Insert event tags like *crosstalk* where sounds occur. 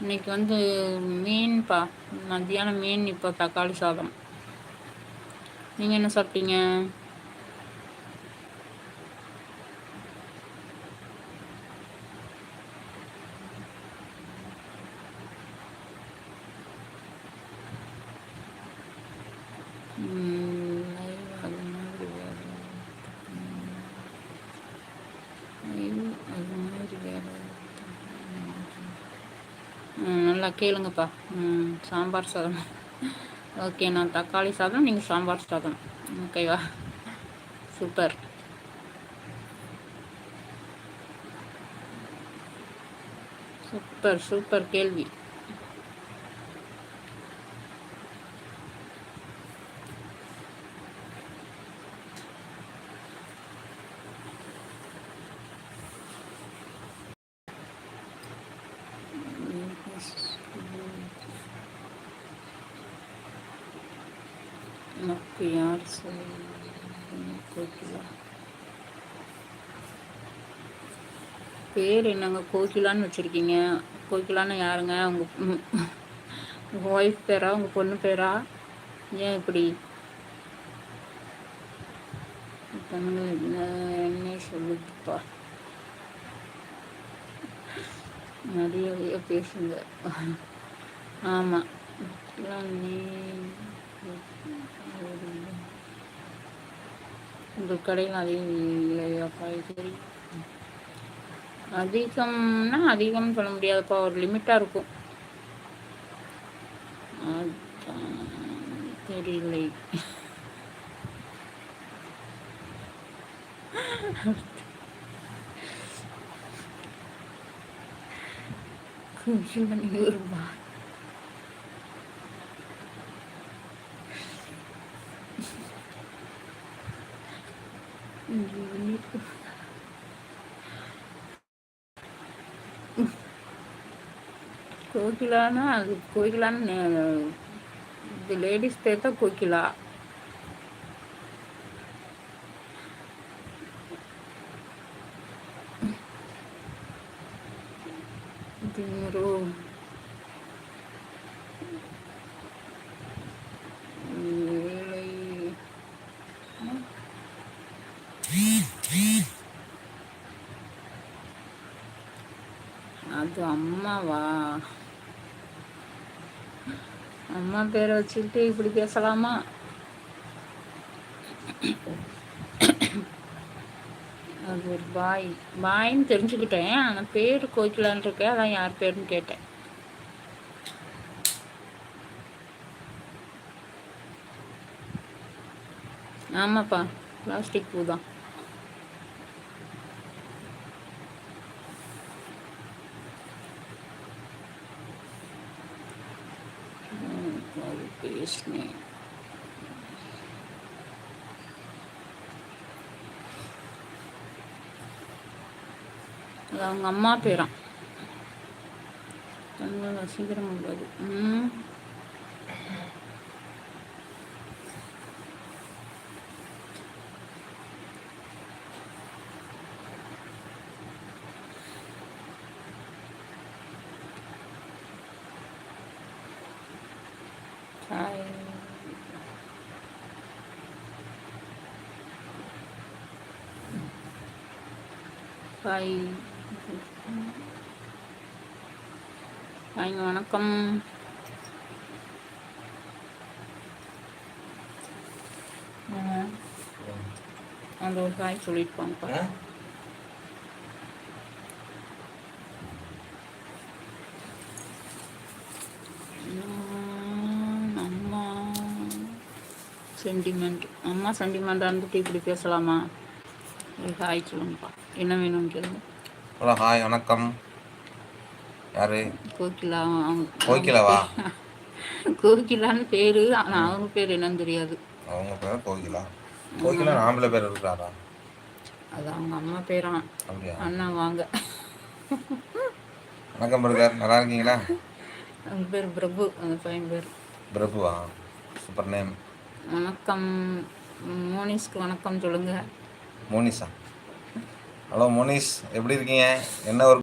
இன்னைக்கு வந்து மீன்ப்பா மத்தியானம் மீன் இப்போ தக்காளி சாதம். நீங்கள் என்ன சாப்பிட்டீங்க? நல்லா கேளுங்கப்பா. சாம்பார் சாதம். ஓகே நான் தக்காளி சாதம் நீங்கள் சாம்பார் சாதம். ஓகேவா சூப்பர். சூப்பர் சூப்பர் கேள்வி. உனக்கு யார் கோகிலா. பேர் என்னங்க? கோகிலான்னு வச்சுருக்கீங்க. கோகிலான்னு யாருங்க? உங்கள் உங்கள் ஒய்ஃப் பேரா? உங்கள் பொண்ணு பேரா? ஏன் இப்படி? என்ன சொல்லுதுப்பா நிறைய பேசுங்க. ஆமாம் நீ உங்கள் கடையில் அதிகம் இல்லையா காய்கறி அதிகம்னா அதிகம்னு சொல்ல முடியாதுப்பா ஒரு லிமிட்டாக இருக்கும். தெரியலை. ஒரு ரூபா *laughs* கோகிலானா அது கோகிலான்னு இது லேடிஸ் பேர் தான் கோகிலா திமிரோ அது அம்மாவா? அம்மா பேரை வச்சுக்கிட்டு இப்படி பேசலாமா? அது ஒரு பாய். பாயின்னு தெரிஞ்சுக்கிட்டேன் ஆனால் பேர் கோய்க்கலான் இருக்கேன் அதான் யார் பேருன்னு கேட்டேன். ஆமாப்பா பிளாஸ்டிக் பூ தான். பேசினேன். அது அவங்க அம்மா பேரான் சீக்கிரம் உள்ளது ம். ஹாய் ஹாய்ங்க வணக்கம் அந்த ஒரு ஹாய் சொல்லிட்டு போங்கப்பா சென்டிமெண்ட் அம்மா சென்டிமெண்ட்டாக இருந்துட்டு இப்படி பேசலாமா ஹாய் சொல்லுங்கப்பா என்ன வேணும்னு கேளுங்க. ஹலோ ஹாய் வணக்கம். யாரு? கோகிலா கோகிலாவா? *laughs* கோகிலான்னு பேரு ஆனால் அவங்க பேர் என்னன்னு தெரியாது. அவங்க பேர் கோகிலா. கோகிலா ஆம்பளை பேர் இருக்கிறாரா? அது அவங்க அம்மா பேரா. அப்படியா? அண்ணா வாங்க. வணக்கம் பிரதர். நல்லா இருக்கீங்களா? அவங்க பேர் பிரபு அந்த பையன் பேர். பிரபுவா? Super name. வணக்கம். மோனிஸ்க்கு வணக்கம் சொல்லுங்க. மோனிஷா ஹலோ மோனிஷ் எப்படி இருக்கீங்க? என்ன ஒரு